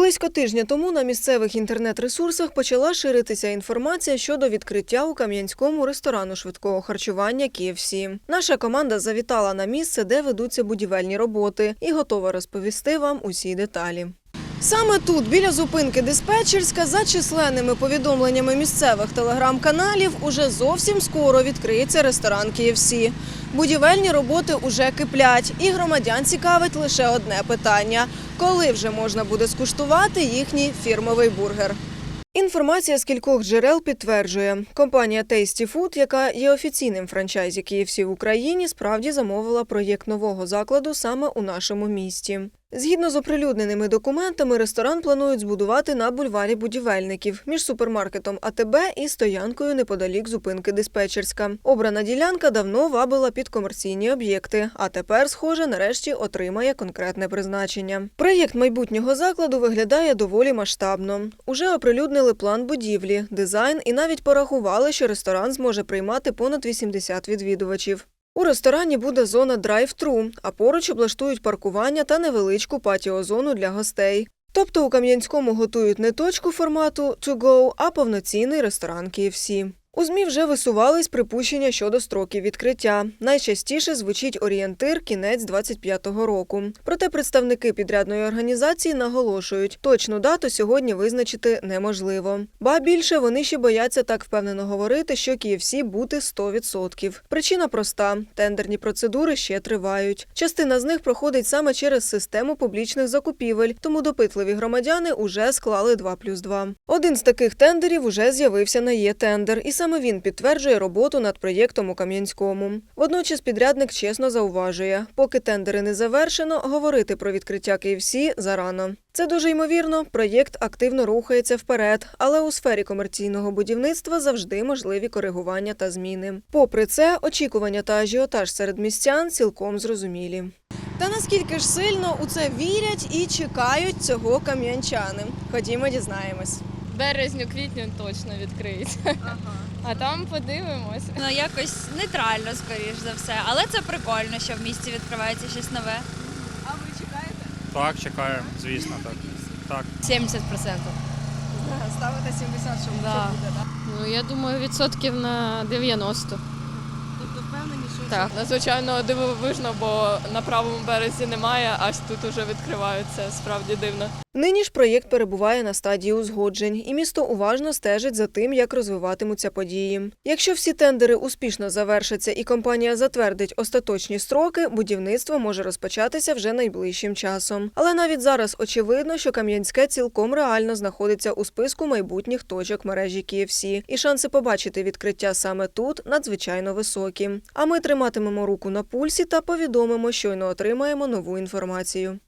Близько тижня тому на місцевих інтернет-ресурсах почала ширитися інформація щодо відкриття у Кам'янському ресторану швидкого харчування KFC. Наша команда завітала на місце, де ведуться будівельні роботи, і готова розповісти вам усі деталі. Саме тут, біля зупинки диспетчерська, за численними повідомленнями місцевих телеграм-каналів, уже зовсім скоро відкриється ресторан KFC. Будівельні роботи уже киплять, і громадян цікавить лише одне питання: коли вже можна буде скуштувати їхній фірмовий бургер. Інформація з кількох джерел підтверджує, компанія Tasty Food, яка є офіційним франчайзі KFC в Україні, справді замовила проєкт нового закладу саме у нашому місті. Згідно з оприлюдненими документами, ресторан планують збудувати на бульварі будівельників між супермаркетом АТБ і стоянкою неподалік зупинки диспетчерська. Обрана ділянка давно вабила під комерційні об'єкти, а тепер, схоже, нарешті отримає конкретне призначення. Проєкт майбутнього закладу виглядає доволі масштабно. Уже оприлюднили план будівлі, дизайн і навіть порахували, що ресторан зможе приймати понад 80 відвідувачів. У ресторані буде зона драйв-тру, а поруч облаштують паркування та невеличку патіозону для гостей. Тобто у Кам'янському готують не точку формату «to go», а повноцінний ресторан KFC. У ЗМІ вже висувались припущення щодо строків відкриття. Найчастіше звучить орієнтир кінець 25-го року. Проте представники підрядної організації наголошують, точну дату сьогодні визначити неможливо. Ба більше вони ще бояться так впевнено говорити, що KFC бути 100%. Причина проста: тендерні процедури ще тривають. Частина з них проходить саме через систему публічних закупівель, тому допитливі громадяни уже склали 2 плюс 2. Один з таких тендерів уже з'явився на є-тендер, і саме він підтверджує роботу над проєктом у Кам'янському. Водночас підрядник чесно зауважує, поки тендери не завершено, говорити про відкриття KFC зарано. Це дуже ймовірно. Проєкт активно рухається вперед, але у сфері комерційного будівництва завжди можливі коригування та зміни. Попри це, очікування та ажіотаж серед містян цілком зрозумілі. Та наскільки ж сильно у це вірять і чекають цього кам'янчани? Ходімо, дізнаємось. Березню, квітню точно відкриється. А там подивимось. Ну якось нейтрально, скоріш за все. Але це прикольно, що в місті відкривається щось нове. А ви чекаєте? Так, чекаємо, звісно, так. Так. 70%. Ставити 70, щоб Да. буде, так? Ну я думаю, відсотків на 90. Тобто впевнені, що Так, надзвичайно дивовижно, бо на правому березі немає, аж тут уже відкриваються. Справді дивно. Нині ж проєкт перебуває на стадії узгоджень, і місто уважно стежить за тим, як розвиватимуться події. Якщо всі тендери успішно завершаться і компанія затвердить остаточні строки, будівництво може розпочатися вже найближчим часом. Але навіть зараз очевидно, що Кам'янське цілком реально знаходиться у списку майбутніх точок мережі KFC, і шанси побачити відкриття саме тут надзвичайно високі. А ми триматимемо руку на пульсі та повідомимо, щойно отримаємо нову інформацію.